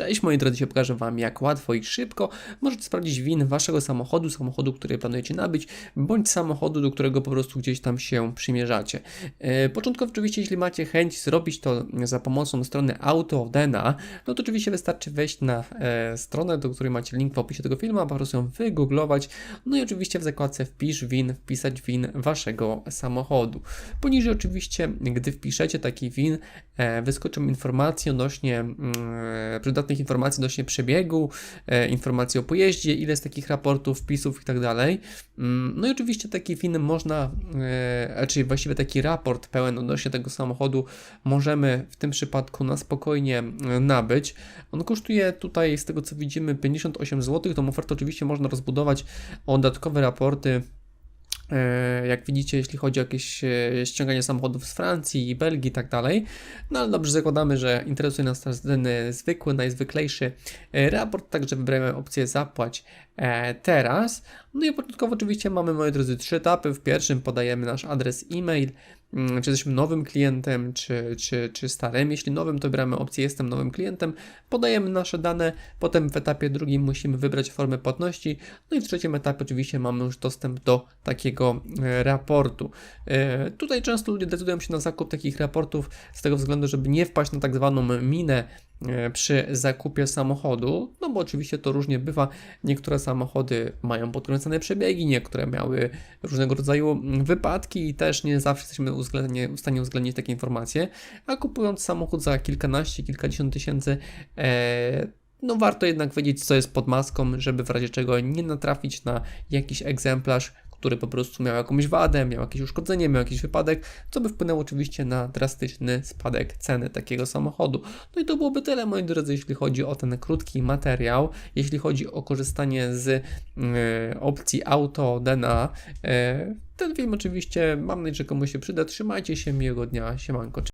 Cześć moi drodzy, pokażę Wam jak łatwo i szybko możecie sprawdzić win Waszego samochodu, samochodu, który planujecie nabyć, bądź samochodu, do którego po prostu gdzieś tam się przymierzacie. E, Początkowo oczywiście, jeśli macie chęć zrobić to za pomocą strony AutoDena, no to oczywiście wystarczy wejść na e, stronę, do której macie link w opisie tego filmu, a po prostu ją wygooglować, no i oczywiście w zakładce wpisz win, wpisać win Waszego samochodu. Poniżej oczywiście, gdy wpiszecie taki win, e, wyskoczą informacje odnośnie mm, przydatnych informacji odnośnie przebiegu, e, informacji o pojeździe, ile jest takich raportów, wpisów i tak. Mm, No i oczywiście taki win można, e, czyli właściwie taki raport pełen odnośnie tego samochodu możemy w tym przypadku na spokojnie e, nabyć. On kosztuje tutaj, z tego co widzimy, 58 zł. Tą ofertę oczywiście można rozbudować o dodatkowe raporty jak widzicie, jeśli chodzi o jakieś e, ściąganie samochodów z Francji Belgii i tak dalej. No ale dobrze, zakładamy, że interesuje nas ten e, zwykły, najzwyklejszy e, raport, także wybrałem opcję zapłać e, teraz. No i początkowo oczywiście mamy, moi drodzy, trzy etapy. W pierwszym podajemy nasz adres e-mail, mm, czy jesteśmy nowym klientem, czy, czy, czy starym. Jeśli nowym, to wybieramy opcję jestem nowym klientem, podajemy nasze dane, potem w etapie drugim musimy wybrać formę płatności, no i w trzecim etapie oczywiście mamy już dostęp do takiego e, raportu. E, Tutaj często ludzie decydują się na zakup takich raportów z tego względu, żeby nie wpaść na tak zwaną minę przy zakupie samochodu, no bo oczywiście to różnie bywa. Niektóre samochody mają podkręcone przebiegi, niektóre miały różnego rodzaju mm, wypadki i też nie zawsze jesteśmy w stanie uwzględnić takie informacje, a kupując samochód za kilkanaście, kilkadziesiąt tysięcy, e, no warto jednak wiedzieć, co jest pod maską, żeby w razie czego nie natrafić na jakiś egzemplarz, który po prostu miał jakąś wadę, miał jakieś uszkodzenie, miał jakiś wypadek, co by wpłynęło oczywiście na drastyczny spadek ceny takiego samochodu. No i to byłoby tyle, moi drodzy, jeśli chodzi o ten krótki materiał. Jeśli chodzi o korzystanie z e, opcji Auto DNA, e, ten film oczywiście mam nadzieję, że komuś się przyda. Trzymajcie się, miłego dnia, siemanko.